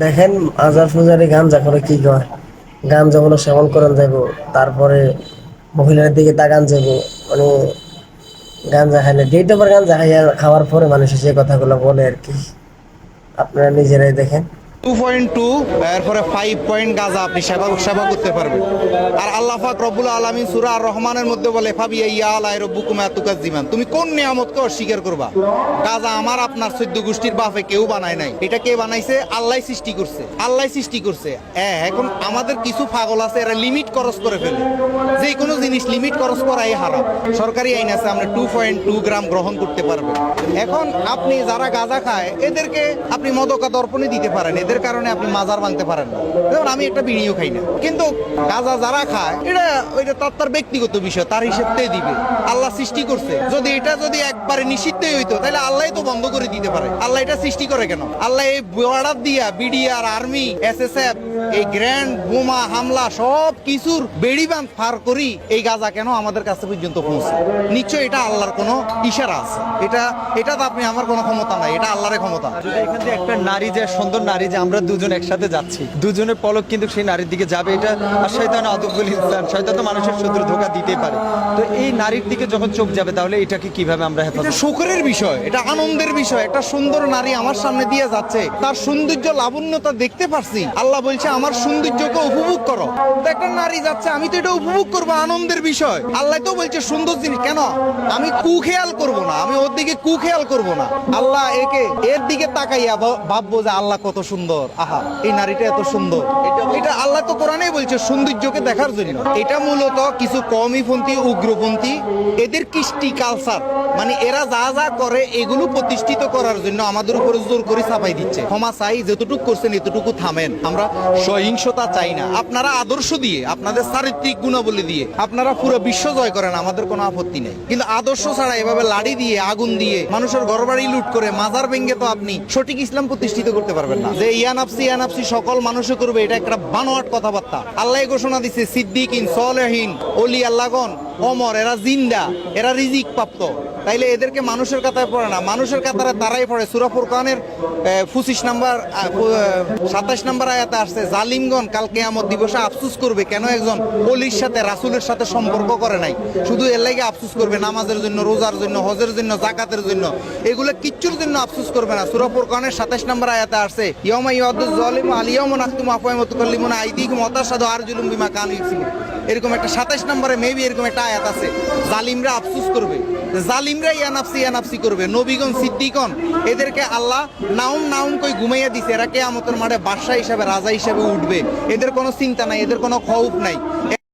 দেখেন আজার ফুজারি গাঞ্জা করে কি কয়? গান যখন সেবন করেন যাব তারপরে মহিলার দিকে তাকান যাব মানে গাঞ্জা খাইলে ডেট গান গাঞ্জা খাইয়া খাওয়ার পরে মানুষ সে কথাগুলো বলে আর কি। আপনারা নিজেরাই দেখেন। টু পয়েন্ট টু এরপরে ফাইভ পয়েন্ট আপনি সেবা সেবা করতে পারবেন। আর রব্বুল আলমিন সুরা আর রহমানের মধ্যে বলে ফাবিয়া ইয়া তুমি কোন নিয়ামতকে অস্বীকার করবা? আমার, আপনার গোষ্ঠীর বাপে কেউ বানায় নাই। এটা কে বানাইছে? আল্লাহ সৃষ্টি করছে। আল্লাহ সৃষ্টি করছে। হ্যাঁ এখন আমাদের কিছু পাগল আছে, এরা লিমিট খরচ করে ফেলে। যে কোনো জিনিস লিমিট খরচ করাই হারাম। সরকারি আইন আছে টু পয়েন্ট টু গ্রাম গ্রহণ করতে পারবেন এখন আপনি যারা গাঁজা খায়, এদেরকে আপনি মদকা দর্পণে দিতে পারেন। এদের কারণে আপনি মাজার ভাঙতে পারেন না। যেমন আমি একটা বিড়িও খাই না। কিন্তু গাঁজা যারা খায়, এটা ওইটা তার তার ব্যক্তিগত বিষয়, তার হিসেবটাই দিবে। আল্লাহ সৃষ্টি করছে। যদি এটা যদি একবারে নিষিদ্ধই হইতো, তাহলে আল্লাহ তো বন্ধ করে দিতে পারে। আল্লাহ এটা সৃষ্টি করে কেন? আল্লাহ এই বর্ডার দিয়া বিডিআর আর্মি, এসএসএফ, এই গ্র্যান্ড, বোমা, হামলা, সব কিছুর বেড়িবান পার করি এই গাজা কেন আমাদের কাছে পর্যন্ত পৌঁছে? নিশ্চয় এটা আল্লাহর কোনো ইশারা আছে। এটা এটা তো আপনি, আমার কোনো ক্ষমতা নাই। এটা আল্লাহরের ক্ষমতা। এখান থেকে একটা নারী যে, সুন্দর নারী যে আমরা দুজন একসাথে যাচ্ছি। দুজনের পলক কিন্তু সেই নারীর দিকে যাবে। এটা আর শয়তান আদবুল ইনসান। শয়তান তো মানুষের শত্রু ধোকা দিতেই পারে। তো এই নারীর দিকে যখন চোখ যাবে, তাহলে এটাকে কীভাবে আমরা হেফাজত সুখের বিষয়, এটা আনন্দের বিষয়। একটা সুন্দর নারী আমার সামনে দিয়ে যাচ্ছে। তার সৌন্দর্য, লাবণ্যতা দেখতে পারছি। আল্লাহ বলছে, আমার সৌন্দর্যকে উপভোগ করো। তো একটা নারী যাচ্ছে, আমি তো এটা উপভোগ করব, আনন্দের বিষয়। আল্লাহ তো বলছে, সুন্দর জিনিস, কেন? আমি কু খেয়াল করব না। আমি ওর দিকে কু খেয়াল করব না। আল্লাহ একে, এর দিকে তাকাইয়া ভাববো যে আল্লাহ কত সুন্দর। আহা, এই নারীটা এত সুন্দর। এটা- আল্লাহ তো কোরআনে বলছে, সৌন্দর্যকে দেখার জন্য। এটা মূলত কিছু কমিপন্থী, উগ্রপন্থী, এদের কৃষ্টি কালচার মানে এরা যা যা করে, এগুলো প্রতিষ্ঠিত করার জন্য আমাদের উপরে জোর করে চাপাই দিচ্ছে। ক্ষমা চাই, যতটুকু করছেন, এতটুকু থামেন। আমরা সহিংসতা চাই না। আপনারা আদর্শ দিয়ে, আপনাদের চারিত্রিক গুণাবলী দিয়ে, আপনারা পুরো বিশ্ব জয় করেন, আমাদের কোনো আপত্তি নেই। কিন্তু আদর্শ ছাড়া এভাবে লাড়ি দিয়ে, আগুন দিয়ে, মানুষের ঘরবাড়ি লুট করে, মাজার ভেঙ্গে তো আপনি সঠিক ইসলাম প্রতিষ্ঠিত করতে পারবেন না। যে ইয়ানাপসি ইয়ানাপসি সকল মানুষে করবে, এটা একটা বানোয়াট কথাবার্তা। আল্লাহ ঘোষণা দিচ্ছে সিদ্দিকিন, সলেহীন, অলি আল্লাগন অমর, এরা জিন্দা, এরা রিজিক প্রাপ্ত তাইলে এদেরকে মানুষের কাতারে পড়ে না। মানুষের কাতারে তারাই পড়ে। সুরা ফুরকানের পঁচিশ নাম্বার সাতাশ নাম্বার আয়াতে আসছে, জালিমগণ কাল কেয়ামত দিবসে আফসুস করবে। কেন একজন অলির সাথে, রাসুলের সাথে সম্পর্ক করে নাই? শুধু এর লাগে আফসুস করবে, নামাজের জন্য, রোজার জন্য, হজের জন্য, জাকাতের জন্য। এগুলো কিচ্ছুর জন্য আফসুস করবে না। সুরা ফুরকানের সাতাশ নাম্বার আয়াতে আসছে ইয়মা জালিম আফায়ামতুকাল্লিমুনা আইদিকুম অতাসাদু আরজুলুম বিমা কানু এরকম একটা সাতাশ নম্বরে মেবি এরকম একটা আয়াত আছে, জালিমরা আফসুস করবে। জালিমরা ইয়ানাফসি ইয়ানাফসি করবে। নবীগণ সিদ্দিকন এদেরকে আল্লাহ নাউম নাউম কই ঘুমাইয়া দিছে। এরা কেয়ামতের মাঠে বাদশা হিসাবে, রাজা হিসাবে উঠবে। এদের কোনো চিন্তা নাই, এদের কোনো খৌফ নাই।